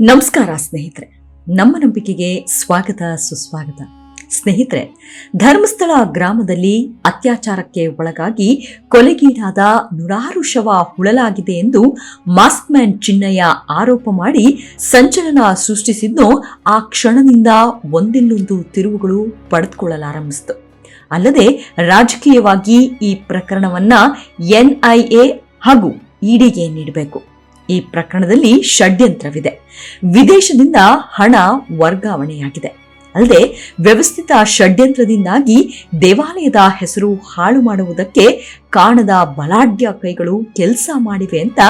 ನಮಸ್ಕಾರ ಸ್ನೇಹಿತರೆ. ನಮ್ಮ ನಂಬಿಕೆಗೆ ಸ್ವಾಗತ, ಸುಸ್ವಾಗತ. ಸ್ನೇಹಿತರೆ, ಧರ್ಮಸ್ಥಳ ಗ್ರಾಮದಲ್ಲಿ ಅತ್ಯಾಚಾರಕ್ಕೆ ಒಳಗಾಗಿ ಕೊಲೆಗೀಡಾದ ನೂರಾರು ಶವ ಹುಳಲಾಗಿದೆ ಎಂದು ಮಾಸ್ಕ್ ಮ್ಯಾನ್ ಚಿನ್ನಯ್ಯ ಆರೋಪ ಮಾಡಿ ಸಂಚಲನ ಸೃಷ್ಟಿಸಿದ್ದು, ಆ ಕ್ಷಣದಿಂದ ಒಂದಿಲ್ಲೊಂದು ತಿರುವುಗಳು ಪಡೆದುಕೊಳ್ಳಲಾರಂಭಿಸಿತು. ಅಲ್ಲದೆ, ರಾಜಕೀಯವಾಗಿ ಈ ಪ್ರಕರಣವನ್ನ ಎನ್ಐಎ ಹಾಗೂ ಇಡಿಗೆ ನೀಡಬೇಕು. ಈ ಪ್ರಕರಣದಲ್ಲಿ ಷಡ್ಯಂತ್ರವಿದೆ. ವಿದೇಶದಿಂದ ಹಣ ವರ್ಗಾವಣೆಯಾಗಿದೆ. ಅಲ್ಲದೆ ವ್ಯವಸ್ಥಿತ ಷಡ್ಯಂತ್ರದಿಂದಾಗಿ ದೇವಾಲಯದ ಹೆಸರು ಹಾಳು ಮಾಡುವುದಕ್ಕೆ ಕಾಣದ ಬಲಾಢ್ಯ ಕೈಗಳು ಕೆಲಸ ಮಾಡಿವೆ ಅಂತ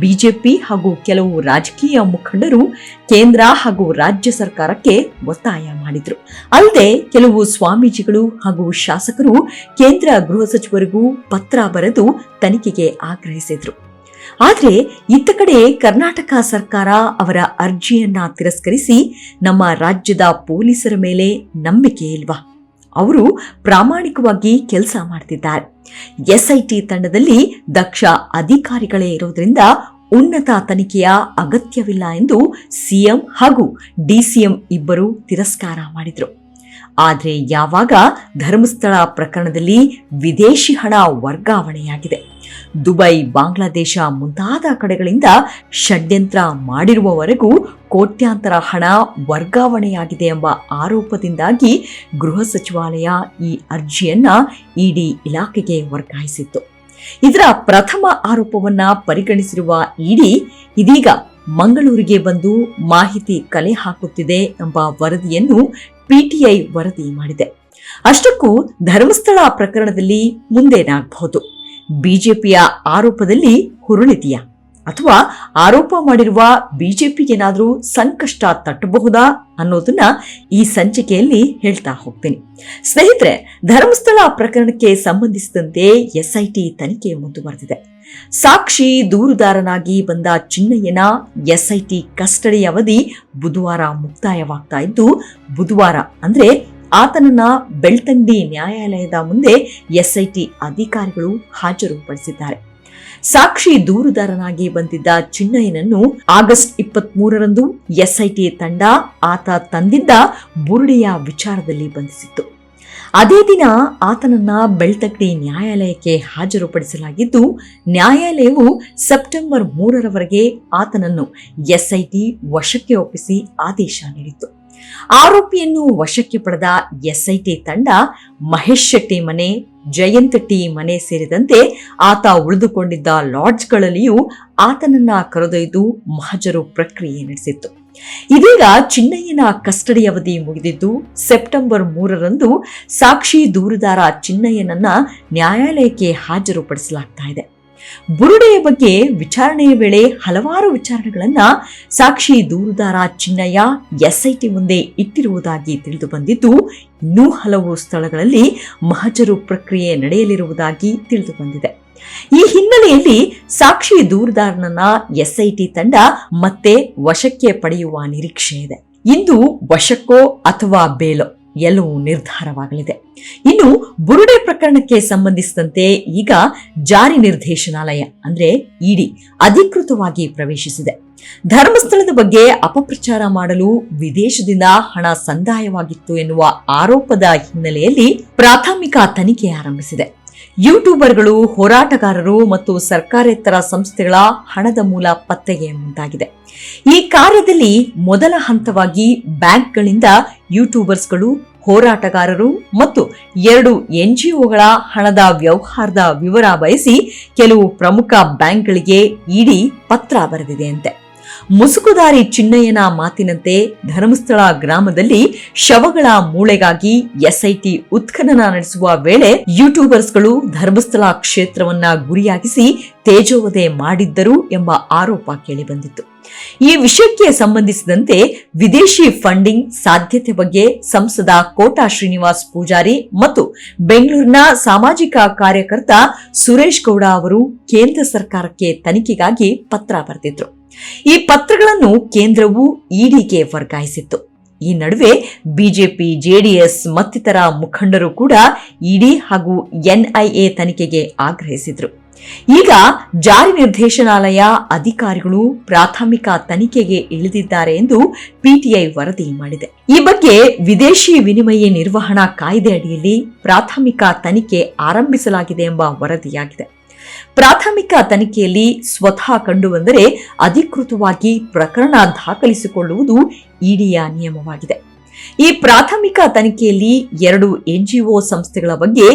ಬಿಜೆಪಿ ಹಾಗೂ ಕೆಲವು ರಾಜಕೀಯ ಮುಖಂಡರು ಕೇಂದ್ರ ಹಾಗೂ ರಾಜ್ಯ ಸರ್ಕಾರಕ್ಕೆ ಒತ್ತಾಯ ಮಾಡಿದ್ರು. ಅಲ್ಲದೆ ಕೆಲವು ಸ್ವಾಮೀಜಿಗಳು ಹಾಗೂ ಶಾಸಕರು ಕೇಂದ್ರ ಗೃಹ ಸಚಿವರಿಗೂ ಪತ್ರ ಬರೆದು ತನಿಖೆಗೆ ಆಗ್ರಹಿಸಿದ್ರು. ಆದರೆ ಇತ್ತ ಕಡೆ ಕರ್ನಾಟಕ ಸರ್ಕಾರ ಅವರ ಅರ್ಜಿಯನ್ನ ತಿರಸ್ಕರಿಸಿ ನಮ್ಮ ರಾಜ್ಯದ ಪೊಲೀಸರ ಮೇಲೆ ನಂಬಿಕೆ ಇಲ್ವಾ? ಅವರು ಪ್ರಾಮಾಣಿಕವಾಗಿ ಕೆಲಸ ಮಾಡ್ತಿದ್ದಾರೆ. ಎಸ್ಐಟಿ ತಂಡದಲ್ಲಿ ದಕ್ಷ ಅಧಿಕಾರಿಗಳೇ ಇರೋದ್ರಿಂದ ಉನ್ನತ ತನಿಖೆಯ ಅಗತ್ಯವಿಲ್ಲ ಎಂದು ಸಿಎಂ ಹಾಗೂ ಡಿಸಿಎಂ ಇಬ್ಬರು ತಿರಸ್ಕಾರ ಮಾಡಿದ್ರು. ಆದರೆ ಯಾವಾಗ ಧರ್ಮಸ್ಥಳ ಪ್ರಕರಣದಲ್ಲಿ ವಿದೇಶಿ ಹಣ ವರ್ಗಾವಣೆಯಾಗಿದೆ? ದುಬೈ, ಬಾಂಗ್ಲಾದೇಶ ಮುಂತಾದ ಕಡೆಗಳಿಂದ ಷಡ್ಯಂತ್ರ ಮಾಡಿರುವವರೆಗೂ ಕೋಟ್ಯಾಂತರ ಹಣ ವರ್ಗಾವಣೆಯಾಗಿದೆ ಎಂಬ ಆರೋಪದಿಂದಾಗಿ ಗೃಹ ಸಚಿವಾಲಯ ಈ ಅರ್ಜಿಯನ್ನು ಇಡಿ ಇಲಾಖೆಗೆ ವರ್ಗಾಯಿಸಿತ್ತು. ಇದರ ಪ್ರಥಮ ಆರೋಪವನ್ನ ಪರಿಗಣಿಸಿರುವ ಇಡಿ ಇದೀಗ ಮಂಗಳೂರಿಗೆ ಬಂದು ಮಾಹಿತಿ ಕಲೆ ಹಾಕುತ್ತಿದೆ ಎಂಬ ವರದಿಯನ್ನು ಪಿಟಿಐ ವರದಿ ಮಾಡಿದೆ. ಅಷ್ಟಕ್ಕೂ ಧರ್ಮಸ್ಥಳ ಪ್ರಕರಣದಲ್ಲಿ ಮುಂದೇನಾಗಬಹುದು? ಬಿಜೆಪಿಯ ಆರೋಪದಲ್ಲಿ ಹುರುಳಿದೆಯಾ ಅಥವಾ ಆರೋಪ ಮಾಡಿರುವ ಬಿಜೆಪಿಗೇನಾದರೂ ಸಂಕಷ್ಟ ತಟ್ಟಬಹುದಾ ಅನ್ನೋದನ್ನ ಈ ಸಂಚಿಕೆಯಲ್ಲಿ ಹೇಳ್ತಾ ಹೋಗ್ತೀನಿ. ಸ್ನೇಹಿತರೆ, ಧರ್ಮಸ್ಥಳ ಪ್ರಕರಣಕ್ಕೆ ಸಂಬಂಧಿಸಿದಂತೆ ಎಸ್ಐಟಿ ತನಿಖೆ ಮುಂದುವರೆದಿದೆ. ಸಾಕ್ಷಿ ದೂರುದಾರನಾಗಿ ಬಂದ ಚಿನ್ನಯ್ಯನ ಎಸ್ಐಟಿ ಕಸ್ಟಡಿ ಅವಧಿ ಬುಧವಾರ ಮುಕ್ತಾಯವಾಗ್ತಾ ಇದ್ದು, ಬುಧವಾರ ಅಂದ್ರೆ ಆತನನ್ನ ಬೆಳ್ತಂಗಡಿ ನ್ಯಾಯಾಲಯದ ಮುಂದೆ ಎಸ್ಐಟಿ ಅಧಿಕಾರಿಗಳು ಹಾಜರುಪಡಿಸಿದ್ದಾರೆ. ಸಾಕ್ಷಿ ದೂರುದಾರನಾಗಿ ಬಂದಿದ್ದ ಚಿನ್ನಯ್ಯನನ್ನು ಆಗಸ್ಟ್ ಇಪ್ಪತ್ತ್ ಮೂರರಂದು ಎಸ್ಐಟಿ ತಂಡ ಆತ ತಂದಿದ್ದ ಬುರುಡೆಯ ವಿಚಾರದಲ್ಲಿ ಬಂಧಿಸಿತ್ತು. ಅದೇ ದಿನ ಆತನನ್ನ ಬೆಳ್ತಂಗಡಿ ನ್ಯಾಯಾಲಯಕ್ಕೆ ಹಾಜರುಪಡಿಸಲಾಗಿದ್ದು, ನ್ಯಾಯಾಲಯವು ಸೆಪ್ಟೆಂಬರ್ ಮೂರರವರೆಗೆ ಆತನನ್ನು ಎಸ್ಐಟಿ ವಶಕ್ಕೆ ಒಪ್ಪಿಸಿ ಆದೇಶ ನೀಡಿತು ಆರೋಪಿಯನ್ನು ವಶಕ್ಕೆ ಪಡೆದ ಎಸ್ಐಟಿ ತಂಡ ಮಹೇಶ್ ಶೆಟ್ಟಿ ಮನೆ, ಜಯಂತ್ ಟಿ ಮನೆ ಸೇರಿದಂತೆ ಆತ ಉಳಿದುಕೊಂಡಿದ್ದ ಲಾಡ್ಜ್ಗಳಲ್ಲಿಯೂ ಆತನನ್ನ ಕರೆದೊಯ್ದು ಮಹಜರು ಪ್ರಕ್ರಿಯೆ ನಡೆಸಿತ್ತು. ಇದೀಗ ಚಿನ್ನಯ್ಯನ ಕಸ್ಟಡಿ ಅವಧಿ ಮುಗಿದಿದ್ದು, ಸೆಪ್ಟೆಂಬರ್ ಮೂರರಂದು ಸಾಕ್ಷಿ ದೂರುದಾರ ಚಿನ್ನಯ್ಯನನ್ನ ನ್ಯಾಯಾಲಯಕ್ಕೆ ಹಾಜರುಪಡಿಸಲಾಗ್ತಾ ಇದೆ. ಬುರುಡೆಯ ಬಗ್ಗೆ ವಿಚಾರಣೆಯ ವೇಳೆ ಹಲವಾರು ವಿಚಾರಣೆಗಳನ್ನ ಸಾಕ್ಷಿ ದೂರುದಾರ ಚಿನ್ನಯ್ಯ ಎಸ್ಐಟಿ ಮುಂದೆ ಇಟ್ಟಿರುವುದಾಗಿ ತಿಳಿದು ಬಂದಿದ್ದು, ಇನ್ನೂ ಹಲವು ಸ್ಥಳಗಳಲ್ಲಿ ಮಹಜರು ಪ್ರಕ್ರಿಯೆ ನಡೆಯಲಿರುವುದಾಗಿ ತಿಳಿದು ಬಂದಿದೆ. ಈ ಹಿನ್ನೆಲೆಯಲ್ಲಿ ಸಾಕ್ಷಿ ದೂರುದಾರನನ್ನ ಎಸ್ಐಟಿ ತಂಡ ಮತ್ತೆ ವಶಕ್ಕೆ ಪಡೆಯುವ ನಿರೀಕ್ಷೆ ಇದೆ. ಇಂದು ವಶಕ್ಕೋ ಅಥವಾ ಬೇಲೋ? ಎಲ್ಲವೂ ನಿರ್ಧಾರವಾಗಲಿದೆ. ಇನ್ನು ಬುರುಡೆ ಪ್ರಕರಣಕ್ಕೆ ಸಂಬಂಧಿಸಿದಂತೆ ಈಗ ಜಾರಿ ನಿರ್ದೇಶನಾಲಯ, ಅಂದ್ರೆ ಇಡಿ, ಅಧಿಕೃತವಾಗಿ ಪ್ರವೇಶಿಸಿದೆ. ಧರ್ಮಸ್ಥಳದ ಬಗ್ಗೆ ಅಪಪ್ರಚಾರ ಮಾಡಲು ವಿದೇಶದಿಂದ ಹಣ ಸಂದಾಯವಾಗಿತ್ತು ಎನ್ನುವ ಆರೋಪದ ಹಿನ್ನೆಲೆಯಲ್ಲಿ ಪ್ರಾಥಮಿಕ ತನಿಖೆ ಆರಂಭಿಸಿದೆ. ಯೂಟ್ಯೂಬರ್ಗಳು, ಹೋರಾಟಗಾರರು ಮತ್ತು ಸರ್ಕಾರೇತರ ಸಂಸ್ಥೆಗಳ ಹಣದ ಮೂಲ ಪತ್ತೆಗೆ ಮುಂದಾಗಿದೆ. ಈ ಕಾರ್ಯದಲ್ಲಿ ಮೊದಲ ಹಂತವಾಗಿ ಬ್ಯಾಂಕ್ಗಳಿಂದ ಯೂಟ್ಯೂಬರ್ಸ್ಗಳು, ಹೋರಾಟಗಾರರು ಮತ್ತು ಎರಡು ಎನ್ಜಿಒಗಳ ಹಣದ ವ್ಯವಹಾರದ ವಿವರ ಬಯಸಿ ಕೆಲವು ಪ್ರಮುಖ ಬ್ಯಾಂಕ್ಗಳಿಗೆ ಇಡಿ ಪತ್ರ ಬರೆದಿದೆಯಂತೆ. ಮುಸುಕುದಾರಿ ಚಿನ್ನಯ್ಯನ ಮಾತಿನಂತೆ ಧರ್ಮಸ್ಥಳ ಗ್ರಾಮದಲ್ಲಿ ಶವಗಳ ಮೂಳೆಗಾಗಿ ಎಸ್ಐಟಿ ಉತ್ಖನನ ನಡೆಸುವ ವೇಳೆ ಯೂಟ್ಯೂಬರ್ಸ್ಗಳು ಧರ್ಮಸ್ಥಳ ಕ್ಷೇತ್ರವನ್ನ ಗುರಿಯಾಗಿಸಿ ತೇಜೋವಧೆ ಮಾಡಿದ್ದರು ಎಂಬ ಆರೋಪ ಕೇಳಿಬಂದಿತ್ತು. ಈ ವಿಷಯಕ್ಕೆ ಸಂಬಂಧಿಸಿದಂತೆ ವಿದೇಶಿ ಫಂಡಿಂಗ್ ಸಾಧ್ಯತೆ ಬಗ್ಗೆ ಸಂಸದ ಕೋಟಾ ಶ್ರೀನಿವಾಸ್ ಪೂಜಾರಿ ಮತ್ತು ಬೆಂಗಳೂರಿನ ಸಾಮಾಜಿಕ ಕಾರ್ಯಕರ್ತ ಸುರೇಶ್ ಗೌಡ ಅವರು ಕೇಂದ್ರ ಸರ್ಕಾರಕ್ಕೆ ತನಿಖೆಗಾಗಿ ಪತ್ರ ಬರೆದಿದ್ರು. ಈ ಪತ್ರಗಳನ್ನು ಕೇಂದ್ರವು ಇಡಿಗೆ ವರ್ಗಾಯಿಸಿತ್ತು. ಈ ನಡುವೆ ಬಿಜೆಪಿ, ಜೆಡಿಎಸ್ ಮತ್ತಿತರ ಮುಖಂಡರು ಕೂಡ ಇಡಿ ಹಾಗೂ ಎನ್ಐಎ ತನಿಖೆಗೆ ಆಗ್ರಹಿಸಿದ್ರು. ಈಗ ಜಾರಿ ನಿರ್ದೇಶನಾಲಯ ಅಧಿಕಾರಿಗಳು ಪ್ರಾಥಮಿಕ ತನಿಖೆಗೆ ಇಳಿದಿದ್ದಾರೆ ಎಂದು ಪಿಟಿಐ ವರದಿ ಮಾಡಿದೆ. ಈ ಬಗ್ಗೆ ವಿದೇಶಿ ವಿನಿಮಯ ನಿರ್ವಹಣಾ ಕಾಯ್ದೆ ಅಡಿಯಲ್ಲಿ ಪ್ರಾಥಮಿಕ ತನಿಖೆ ಆರಂಭಿಸಲಾಗಿದೆ ಎಂಬ ವರದಿಯಾಗಿದೆ. ಪ್ರಾಥಮಿಕ ತನಿಖೆಯಲ್ಲಿ ಸ್ವತಃ ಕಂಡುಬಂದರೆ ಅಧಿಕೃತವಾಗಿ ಪ್ರಕರಣ ದಾಖಲಿಸಿಕೊಳ್ಳುವುದು ಇಡಿಯ ನಿಯಮವಾಗಿದೆ. ಈ ಪ್ರಾಥಮಿಕ ತನಿಖೆಯಲ್ಲಿ ಎರಡು ಎನ್ಜಿಒ ಸಂಸ್ಥೆಗಳ ಬಗ್ಗೆ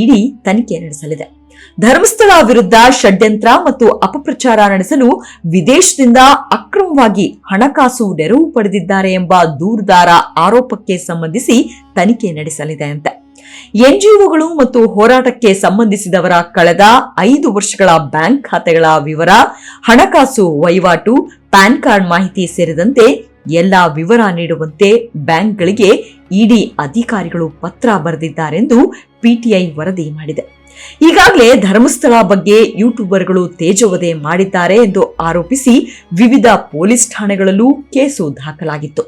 ಇಡಿ ತನಿಖೆ ನಡೆಸಲಿದೆ. ಧರ್ಮಸ್ಥಳ ವಿರುದ್ಧ ಷಡ್ಯಂತ್ರ ಮತ್ತು ಅಪಪ್ರಚಾರ ನಡೆಸಲು ವಿದೇಶದಿಂದ ಅಕ್ರಮವಾಗಿ ಹಣಕಾಸು ನೆರವು ಪಡೆದಿದ್ದಾರೆ ಎಂಬ ದೂರುದಾರ ಆರೋಪಕ್ಕೆ ಸಂಬಂಧಿಸಿ ತನಿಖೆ ನಡೆಸಲಿದೆ ಅಂತೆ. ಎನ್ಜಿಒಗಳು ಮತ್ತು ಹೋರಾಟಕ್ಕೆ ಸಂಬಂಧಿಸಿದವರ ಕಳೆದ ಐದು ವರ್ಷಗಳ ಬ್ಯಾಂಕ್ ಖಾತೆಗಳ ವಿವರ, ಹಣಕಾಸು ವಹಿವಾಟು, ಪ್ಯಾನ್ ಕಾರ್ಡ್ ಮಾಹಿತಿ ಸೇರಿದಂತೆ ಎಲ್ಲ ವಿವರ ನೀಡುವಂತೆ ಬ್ಯಾಂಕ್ಗಳಿಗೆ ಇಡಿ ಅಧಿಕಾರಿಗಳು ಪತ್ರ ಬರೆದಿದ್ದಾರೆಂದು ಪಿಟಿಐ ವರದಿ ಮಾಡಿದೆ. ಈಗಾಗಲೇ ಧರ್ಮಸ್ಥಳ ಬಗ್ಗೆ ಯೂಟ್ಯೂಬರ್ಗಳು ತೇಜೋವಧೆ ಮಾಡಿದ್ದಾರೆ ಎಂದು ಆರೋಪಿಸಿ ವಿವಿಧ ಪೊಲೀಸ್ ಠಾಣೆಗಳಲ್ಲೂ ಕೇಸು ದಾಖಲಾಗಿತ್ತು.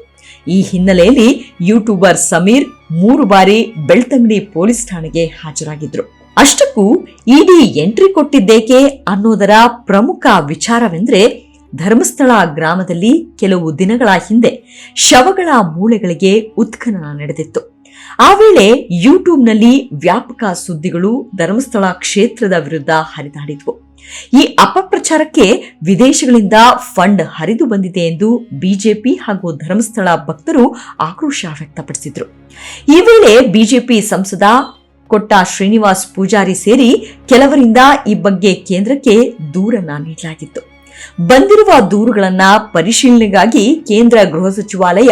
ಈ ಹಿನ್ನೆಲೆಯಲ್ಲಿ ಯೂಟ್ಯೂಬರ್ ಸಮೀರ್ ಮೂರು ಬಾರಿ ಬೆಳ್ತಂಗಡಿ ಪೊಲೀಸ್ ಠಾಣೆಗೆ ಹಾಜರಾಗಿದ್ರು. ಅಷ್ಟಕ್ಕೂ ಇಡಿ ಎಂಟ್ರಿ ಕೊಟ್ಟಿದ್ದೇಕೆ ಅನ್ನೋದರ ಪ್ರಮುಖ ವಿಚಾರವೆಂದ್ರೆ ಧರ್ಮಸ್ಥಳ ಗ್ರಾಮದಲ್ಲಿ ಕೆಲವು ದಿನಗಳ ಹಿಂದೆ ಶವಗಳ ಮೂಳೆಗಳಿಗೆ ಉತ್ಖನನ ನಡೆದಿತ್ತು. ಆ ವೇಳೆ ಯೂಟ್ಯೂಬ್ನಲ್ಲಿ ವ್ಯಾಪಕ ಸುದ್ದಿಗಳು ಧರ್ಮಸ್ಥಳ ಕ್ಷೇತ್ರದ ವಿರುದ್ಧ ಹರಿದಾಡಿದ್ವು. ಈ ಅಪಪ್ರಚಾರಕ್ಕೆ ವಿದೇಶಗಳಿಂದ ಫಂಡ್ ಹರಿದು ಬಂದಿದೆ ಎಂದು ಬಿಜೆಪಿ ಹಾಗೂ ಧರ್ಮಸ್ಥಳ ಭಕ್ತರು ಆಕ್ರೋಶ ವ್ಯಕ್ತಪಡಿಸಿದ್ರು. ಈ ವೇಳೆ ಬಿಜೆಪಿ ಸಂಸದ ಕೊಟ್ಟ ಶ್ರೀನಿವಾಸ್ ಪೂಜಾರಿ ಸೇರಿ ಕೆಲವರಿಂದ ಈ ಬಗ್ಗೆ ಕೇಂದ್ರಕ್ಕೆ ದೂರನ್ನ ನೀಡಲಾಗಿತ್ತು. ಬಂದಿರುವ ದೂರುಗಳನ್ನ ಪರಿಶೀಲನೆಗಾಗಿ ಕೇಂದ್ರ ಗೃಹ ಸಚಿವಾಲಯ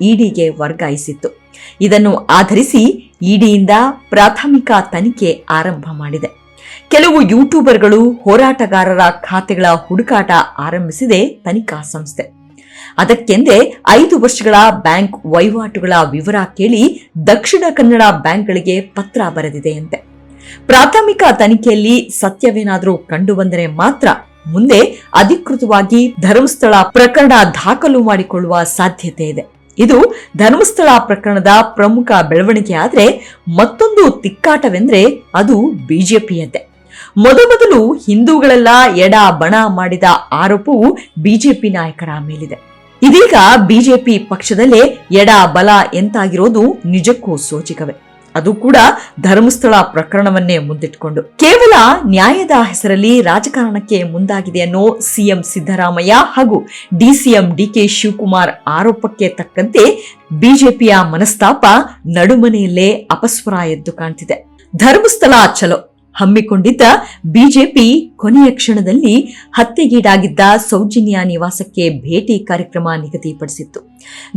ಇಡಿಗೆ ವರ್ಗಾಯಿಸಿತ್ತು. ಇದನ್ನು ಆಧರಿಸಿ ಇಡಿಯಿಂದ ಪ್ರಾಥಮಿಕ ತನಿಖೆ ಆರಂಭ ಮಾಡಿದೆ. ಕೆಲವು ಯೂಟ್ಯೂಬರ್ಗಳು ಹೋರಾಟಗಾರರ ಖಾತೆಗಳ ಹುಡುಕಾಟ ಆರಂಭಿಸಿದೆ ತನಿಖಾ ಸಂಸ್ಥೆ. ಅದಕ್ಕೆಂದೇ ಐದು ವರ್ಷಗಳ ಬ್ಯಾಂಕ್ ವಹಿವಾಟುಗಳ ವಿವರ ಕೇಳಿ ದಕ್ಷಿಣ ಕನ್ನಡ ಬ್ಯಾಂಕ್ಗಳಿಗೆ ಪತ್ರ ಬರೆದಿದೆಯಂತೆ. ಪ್ರಾಥಮಿಕ ತನಿಖೆಯಲ್ಲಿ ಸತ್ಯವೇನಾದರೂ ಕಂಡುಬಂದರೆ ಮಾತ್ರ ಮುಂದೆ ಅಧಿಕೃತವಾಗಿ ಧರ್ಮಸ್ಥಳ ಪ್ರಕರಣ ದಾಖಲು ಮಾಡಿಕೊಳ್ಳುವ ಸಾಧ್ಯತೆ ಇದೆ. ಇದು ಧರ್ಮಸ್ಥಳ ಪ್ರಕರಣದ ಪ್ರಮುಖ ಬೆಳವಣಿಗೆ ಆದ್ರೆ ಮತ್ತೊಂದು ತಿಕ್ಕಾಟವೆಂದರೆ ಅದು ಬಿಜೆಪಿಯದ್ದೇ ಮೊದಮೊದಲು ಹಿಂದೂಗಳೆಲ್ಲ ಎಡ ಬಣ ಮಾಡಿದ ಆರೋಪವು ಬಿಜೆಪಿ ನಾಯಕರ ಮೇಲಿದೆ. ಇದೀಗ ಬಿಜೆಪಿ ಪಕ್ಷದಲ್ಲೇ ಎಡ ಬಲ ಎಂತಾಗಿರೋದು ನಿಜಕ್ಕೂ ಸೋಚಿಕವೇ. ಅದು ಕೂಡ ಧರ್ಮಸ್ಥಳ ಪ್ರಕರಣವನ್ನೇ ಮುಂದಿಟ್ಟುಕೊಂಡು ಕೇವಲ ನ್ಯಾಯದ ಹೆಸರಲ್ಲಿ ರಾಜಕಾರಣಕ್ಕೆ ಮುಂದಾಗಿದೆ ಅನ್ನೋ ಸಿಎಂ ಸಿದ್ದರಾಮಯ್ಯ ಹಾಗೂ ಡಿಸಿಎಂ ಡಿಕೆ ಶಿವಕುಮಾರ್ ಆರೋಪಕ್ಕೆ ತಕ್ಕಂತೆ ಬಿಜೆಪಿಯ ಮನಸ್ತಾಪ ನಡುಮನೆಯಲ್ಲೇ ಅಪಸ್ವರ ಎದ್ದು ಕಾಣ್ತಿದೆ. ಧರ್ಮಸ್ಥಳ ಚಲೋ. ಹಮ್ಮಿಕೊಂಡಿದ್ದ ಬಿಜೆಪಿ ಕೊನೆಯ ಕ್ಷಣದಲ್ಲಿ ಹತ್ಯೆಗೀಡಾಗಿದ್ದ ಸೌಜನ್ಯ ನಿವಾಸಕ್ಕೆ ಭೇಟಿ ಕಾರ್ಯಕ್ರಮ ನಿಗದಿಪಡಿಸಿತ್ತು.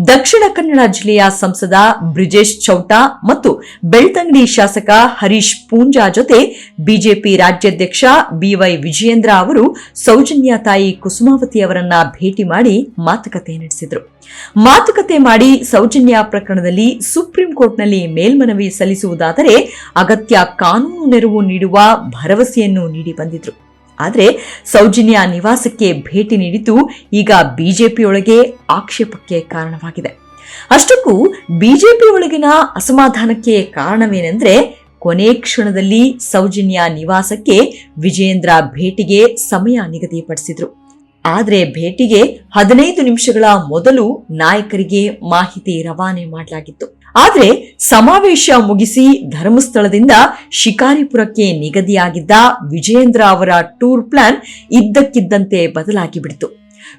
ದಕ್ಷಿಣ ಕನ್ನಡ ಜಿಲ್ಲೆಯ ಸಂಸದ ಬ್ರಿಜೇಶ್ ಚೌಟಾ ಮತ್ತು ಬೆಳ್ತಂಗಡಿ ಶಾಸಕ ಹರೀಶ್ ಪೂಂಜಾ ಜೊತೆ ಬಿಜೆಪಿ ರಾಜ್ಯಾಧ್ಯಕ್ಷ ಬಿವೈ ವಿಜಯೇಂದ್ರ ಅವರು ಸೌಜನ್ಯ ತಾಯಿ ಕುಸುಮಾವತಿ ಅವರನ್ನ ಭೇಟಿ ಮಾಡಿ ಮಾತುಕತೆ ನಡೆಸಿದರು. ಮಾತುಕತೆ ಮಾಡಿ ಸೌಜನ್ಯ ಪ್ರಕರಣದಲ್ಲಿ ಸುಪ್ರೀಂ ಕೋರ್ಟ್ನಲ್ಲಿ ಮೇಲ್ಮನವಿ ಸಲ್ಲಿಸುವುದಾದರೆ ಅಗತ್ಯ ಕಾನೂನು ನೆರವು ನೀಡುವ ಭರವಸೆಯನ್ನು ನೀಡಿ ಬಂದಿದ್ರು. ಆದರೆ ಸೌಜನ್ಯ ನಿವಾಸಕ್ಕೆ ಭೇಟಿ ನೀಡಿದ್ದು ಈಗ ಬಿಜೆಪಿಯೊಳಗೆ ಆಕ್ಷೇಪಕ್ಕೆ ಕಾರಣವಾಗಿದೆ. ಅಷ್ಟಕ್ಕೂ ಬಿಜೆಪಿ ಒಳಗಿನ ಅಸಮಾಧಾನಕ್ಕೆ ಕಾರಣವೇನೆಂದ್ರೆ ಕೊನೆ ಕ್ಷಣದಲ್ಲಿ ಸೌಜನ್ಯ ನಿವಾಸಕ್ಕೆ ವಿಜೇಂದ್ರ ಭೇಟಿಗೆ ಸಮಯ ನಿಗದಿಪಡಿಸಿದ್ರು. ಆದರೆ ಭೇಟಿಗೆ ಹದಿನೈದು ನಿಮಿಷಗಳ ಮೊದಲು ನಾಯಕರಿಗೆ ಮಾಹಿತಿ ರವಾನೆ ಮಾಡಲಾಗಿತ್ತು. ಆದರೆ ಸಮಾವೇಶ ಮುಗಿಸಿ ಧರ್ಮಸ್ಥಳದಿಂದ ಶಿಕಾರಿಪುರಕ್ಕೆ ನಿಗದಿಯಾಗಿದ್ದ ವಿಜಯೇಂದ್ರ ಅವರ ಟೂರ್ ಪ್ಲಾನ್ ಇದ್ದಕ್ಕಿದ್ದಂತೆ ಬದಲಾಗಿ ಬಿಡಿತು.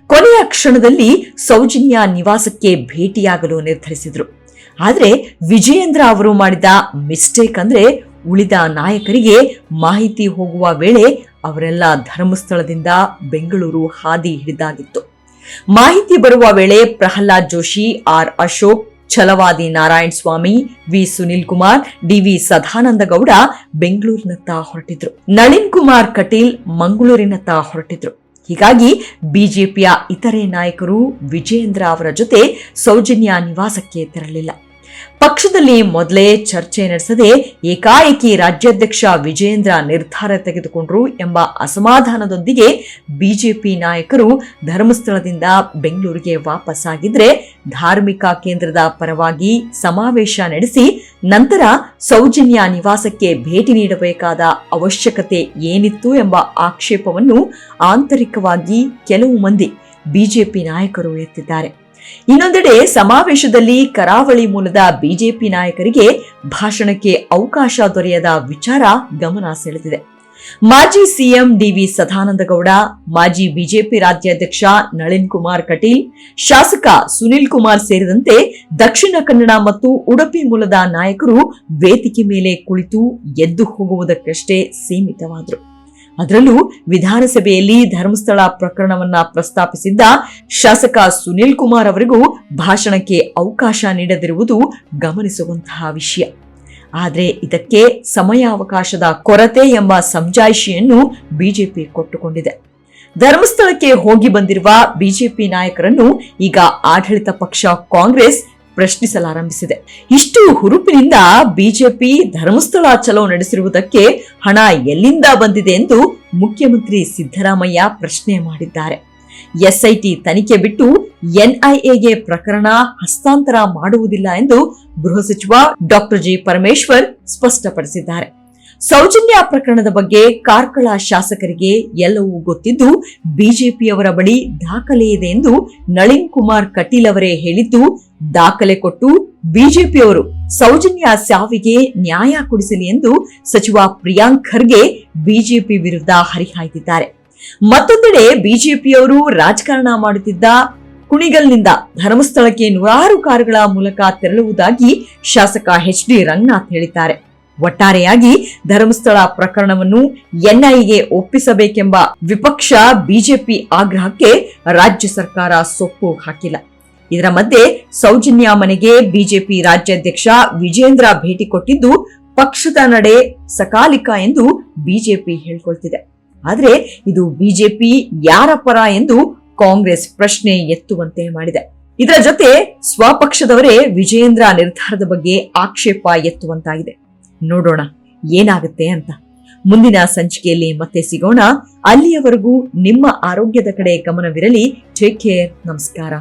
ಕೊನೆಯ ಕ್ಷಣದಲ್ಲಿ ಸೌಜನ್ಯ ನಿವಾಸಕ್ಕೆ ಭೇಟಿಯಾಗಲು ನಿರ್ಧರಿಸಿದ್ರು. ಆದರೆ ವಿಜಯೇಂದ್ರ ಅವರು ಮಾಡಿದ ಮಿಸ್ಟೇಕ್ ಅಂದ್ರೆ ಉಳಿದ ನಾಯಕರಿಗೆ ಮಾಹಿತಿ ಹೋಗುವ ವೇಳೆ ಅವರೆಲ್ಲ ಧರ್ಮಸ್ಥಳದಿಂದ ಬೆಂಗಳೂರು ಹಾದಿ ಹಿಡಿದಾಗಿತ್ತು. ಮಾಹಿತಿ ಬರುವ ವೇಳೆ Pralhad Joshi, R Ashok, Chalavadi Narayana Swamy, V Sunil Kumar DV Sadananda Gowda ಬೆಂಗಳೂರಿನತ್ತ ಹೊರಟಿದ್ರು. ನಳಿನ್ ಕುಮಾರ್ ಕಟೀಲ್ ಮಂಗಳೂರಿನತ್ತ ಹೊರಟಿದ್ರು. ಹೀಗಾಗಿ ಬಿಜೆಪಿಯ ಇತರೆ ನಾಯಕರು ವಿಜಯೇಂದ್ರ ಅವರ ಜೊತೆ ಸೌಜನ್ಯ ನಿವಾಸಕ್ಕೆ ತೆರಳಿಲ್ಲ. ಪಕ್ಷದಲ್ಲಿ ಮೊದಲೇ ಚರ್ಚೆ ನಡೆಸದೆ ಏಕಾಏಕಿ ರಾಜ್ಯಾಧ್ಯಕ್ಷ ವಿಜೇಂದ್ರ ನಿರ್ಧಾರ ತೆಗೆದುಕೊಂಡ್ರು ಎಂಬ ಅಸಮಾಧಾನದೊಂದಿಗೆ ಬಿಜೆಪಿ ನಾಯಕರು ಧರ್ಮಸ್ಥಳದಿಂದ ಬೆಂಗಳೂರಿಗೆ ವಾಪಸ್ಸಾಗಿದ್ರೆ ಧಾರ್ಮಿಕ ಕೇಂದ್ರದ ಪರವಾಗಿ ಸಮಾವೇಶ ನಡೆಸಿ ನಂತರ ಸೌಜನ್ಯ ನಿವಾಸಕ್ಕೆ ಭೇಟಿ ನೀಡಬೇಕಾದ ಅವಶ್ಯಕತೆ ಏನಿತ್ತು ಎಂಬ ಆಕ್ಷೇಪವನ್ನು ಆಂತರಿಕವಾಗಿ ಕೆಲವು ಮಂದಿ ಬಿಜೆಪಿ ನಾಯಕರು ಎತ್ತಿದ್ದಾರೆ. ಇನ್ನೊಂದೆಡೆ ಸಮಾವೇಶದಲ್ಲಿ ಕರಾವಳಿ ಮೂಲದ ಬಿಜೆಪಿ ನಾಯಕರಿಗೆ ಭಾಷಣಕ್ಕೆ ಅವಕಾಶ ದೊರೆಯದ ವಿಚಾರ ಗಮನ ಸೆಳೆದಿದೆ. ಮಾಜಿ ಸಿಎಂ ಡಿವಿ ಸದಾನಂದಗೌಡ, ಮಾಜಿ ಬಿಜೆಪಿ ರಾಜ್ಯಾಧ್ಯಕ್ಷ ನಳಿನ್ ಕುಮಾರ್ ಕಟೀಲ್, ಶಾಸಕ ಸುನಿಲ್ ಕುಮಾರ್ ಸೇರಿದಂತೆ ದಕ್ಷಿಣ ಕನ್ನಡ ಮತ್ತು ಉಡುಪಿ ಮೂಲದ ನಾಯಕರು ವೇದಿಕೆ ಮೇಲೆ ಕುಳಿತು ಎದ್ದು ಹೋಗುವುದಕ್ಕಷ್ಟೇ ಸೀಮಿತವಾದರು. ಅದರಲ್ಲೂ ವಿಧಾನಸಭೆಯಲ್ಲಿ ಧರ್ಮಸ್ಥಳ ಪ್ರಕರಣವನ್ನ ಪ್ರಸ್ತಾಪಿಸಿದ್ದ ಶಾಸಕ ಸುನಿಲ್ ಕುಮಾರ್ ಅವರಿಗೂ ಭಾಷಣಕ್ಕೆ ಅವಕಾಶ ನೀಡದಿರುವುದು ಗಮನಿಸುವಂತಹ ವಿಷಯ. ಆದರೆ ಇದಕ್ಕೆ ಸಮಯಾವಕಾಶದ ಕೊರತೆ ಎಂಬ ಸಂಜಾಯಿಷಿಯನ್ನು ಬಿಜೆಪಿ ಕೊಟ್ಟುಕೊಂಡಿದೆ. ಧರ್ಮಸ್ಥಳಕ್ಕೆ ಹೋಗಿ ಬಂದಿರುವ ಬಿಜೆಪಿ ನಾಯಕರನ್ನು ಈಗ ಆಡಳಿತ ಪಕ್ಷ ಕಾಂಗ್ರೆಸ್ ಪ್ರಶ್ನಿಸಲಾರಂಭಿಸಿದೆ. ಇಷ್ಟು ಹುರುಪಿನಿಂದ ಬಿಜೆಪಿ ಧರ್ಮಸ್ಥಳ ಚಲೋ ನಡೆಸಿರುವುದಕ್ಕೆ ಹಣ ಎಲ್ಲಿಂದ ಬಂದಿದೆ ಎಂದು ಮುಖ್ಯಮಂತ್ರಿ ಸಿದ್ದರಾಮಯ್ಯ ಪ್ರಶ್ನೆ ಮಾಡಿದ್ದಾರೆ. ಎಸ್ಐಟಿ ತನಿಖೆ ಬಿಟ್ಟು ಎನ್ಐಎಗೆ ಪ್ರಕರಣ ಹಸ್ತಾಂತರ ಮಾಡುವುದಿಲ್ಲ ಎಂದು ಗೃಹ ಸಚಿವ ಡಾಕ್ಟರ್ ಜಿ ಪರಮೇಶ್ವರ್ ಸ್ಪಷ್ಟಪಡಿಸಿದ್ದಾರೆ. ಸೌಜನ್ಯ ಪ್ರಕರಣದ ಬಗ್ಗೆ ಕಾರ್ಕಳ ಶಾಸಕರಿಗೆ ಎಲ್ಲವೂ ಗೊತ್ತಿದ್ದು, ಬಿಜೆಪಿಯವರ ಬಳಿ ದಾಖಲೆ ಇದೆ ಎಂದು ನಳಿನ್ ಕುಮಾರ್ ಕಟೀಲ್ ಅವರೇ ಹೇಳಿದ್ದು, ದಾಖಲೆ ಕೊಟ್ಟು ಬಿಜೆಪಿಯವರು ಸೌಜನ್ಯ ಸಾವಿಗೆ ನ್ಯಾಯ ಕೊಡಿಸಲಿ ಎಂದು ಸಚಿವ ಪ್ರಿಯಾಂಕ್ ಖರ್ಗೆ ಬಿಜೆಪಿ ವಿರುದ್ಧ ಹರಿಹಾಯ್ದಿದ್ದಾರೆ. ಮತ್ತೊಂದೆಡೆ ಬಿಜೆಪಿಯವರು ರಾಜಕಾರಣ ಮಾಡುತ್ತಿದ್ದ ಕುಣಿಗಲ್ನಿಂದ ಧರ್ಮಸ್ಥಳಕ್ಕೆ ನೂರಾರು ಕಾರುಗಳ ಮೂಲಕ ತೆರಳುವುದಾಗಿ ಶಾಸಕ ಎಚ್ ಡಿ ರಂಗನಾಥ್ ಹೇಳಿದ್ದಾರೆ. ಒಟ್ಟಾರೆಯಾಗಿ ಧರ್ಮಸ್ಥಳ ಪ್ರಕರಣವನ್ನು ಎನ್ಐಎಗೆ ಒಪ್ಪಿಸಬೇಕೆಂಬ ವಿಪಕ್ಷ ಬಿಜೆಪಿ ಆಗ್ರಹಕ್ಕೆ ರಾಜ್ಯ ಸರ್ಕಾರ ಸೊಪ್ಪು ಹಾಕಿಲ್ಲ. ಇದರ ಮಧ್ಯೆ ಸೌಜನ್ಯ ಮನೆಗೆ ಬಿಜೆಪಿ ರಾಜ್ಯಾಧ್ಯಕ್ಷ ವಿಜೇಂದ್ರ ಭೇಟಿ ಕೊಟ್ಟಿದ್ದು ಪಕ್ಷದ ನಡೆ ಸಕಾಲಿಕ ಎಂದು ಬಿಜೆಪಿ ಹೇಳ್ಕೊಳ್ತಿದೆ. ಆದರೆ ಇದು ಬಿಜೆಪಿ ಯಾರ ಪರ ಎಂದು ಕಾಂಗ್ರೆಸ್ ಪ್ರಶ್ನೆ ಎತ್ತುವಂತೆ ಮಾಡಿದೆ. ಇದರ ಜೊತೆ ಸ್ವಪಕ್ಷದವರೇ ವಿಜೇಂದ್ರ ನಿರ್ಧಾರದ ಬಗ್ಗೆ ಆಕ್ಷೇಪ ಎತ್ತುವಂತಾಗಿದೆ. ನೋಡೋಣ, ಏನಾಗುತ್ತೆ ಅಂತ. ಮುಂದಿನ ಸಂಚಿಕೆಯಲ್ಲಿ ಮತ್ತೆ ಸಿಗೋಣ. ಅಲ್ಲಿಯವರೆಗೂ ನಿಮ್ಮ ಆರೋಗ್ಯದ ಕಡೆ ಗಮನವಿರಲಿ. ಟೇಕ್ ಕೇರ್ ನಮಸ್ಕಾರ.